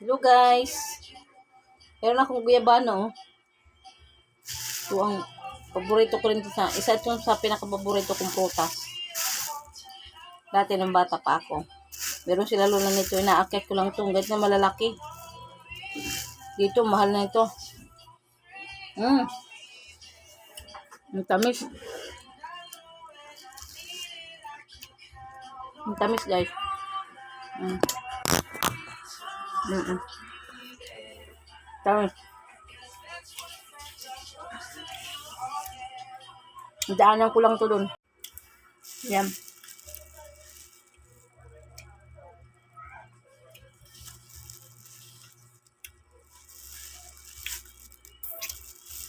Hello guys. Meron akong guyabano. Ito ang paborito ko rin sa isa ito sa pinakapaborito kong prutas. Dati nung bata pa ako. Meron sila luna nito. Inaakit ko lang ito. Ang na malalaki. Dito, mahal na ito. Mm. Ang tamis. Ang tamis guys. Mm. Mm-mm. Tamis. Daanan ko lang to dun. Yan.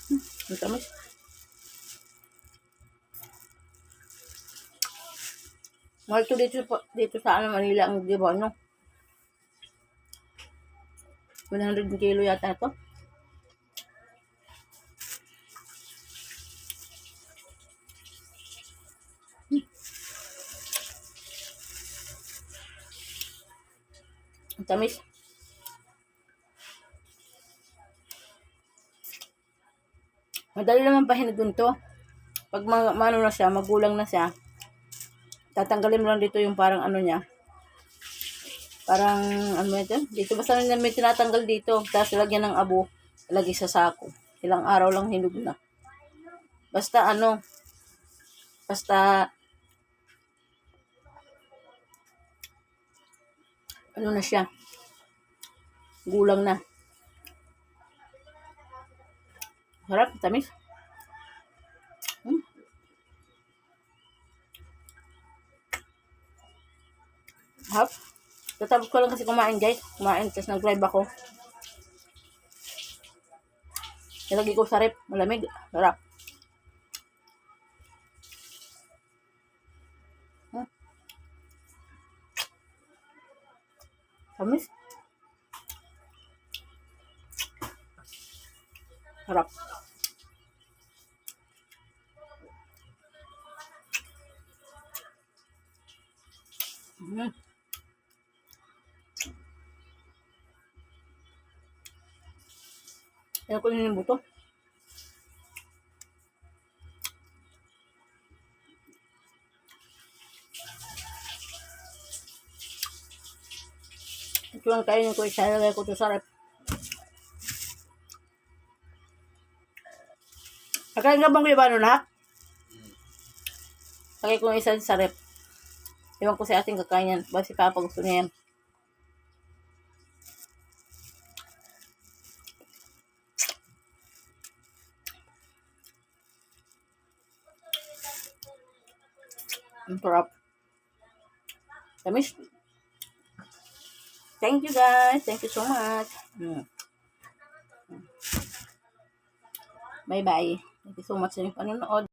Hmm, Ang tamis. Mahal to dito, dito sa ano, Manila ang di ba, no? 100 kilo yata ito. Ang tamis. Madali naman pahinagin to. Pag ma- maano na siya, magulang na siya, tatanggalin mo lang dito yung parang ano niya. Parang, ano ito? Dito basta na may tinatanggal dito. Tapos lagyan ng abo. Lagi sa sako. Ilang araw lang hinug na. Basta ano, basta, ano na siya. Gulang na. Sarap, tamis. Hmm. Hap. Tatapos ko lang kasi kumain guys. Kumain, tapos nag-live ako. Nilagay ko sa rep. Malamig. Sarap. Hmm. Tamis. Sarap. Mm. Kaya na yung buto. Ito lang kainin ko, isalagay ko to sa rep. Kakain ka bang ba nak? Lagay ko yung isa sa rep. Iwan ko si ating kakain yan. Ba si Papa gusto niya yan. Sarap. Tamis. Thank you guys. Thank you so much. Mm. Bye-bye. Thank you so much sa inyong panonood.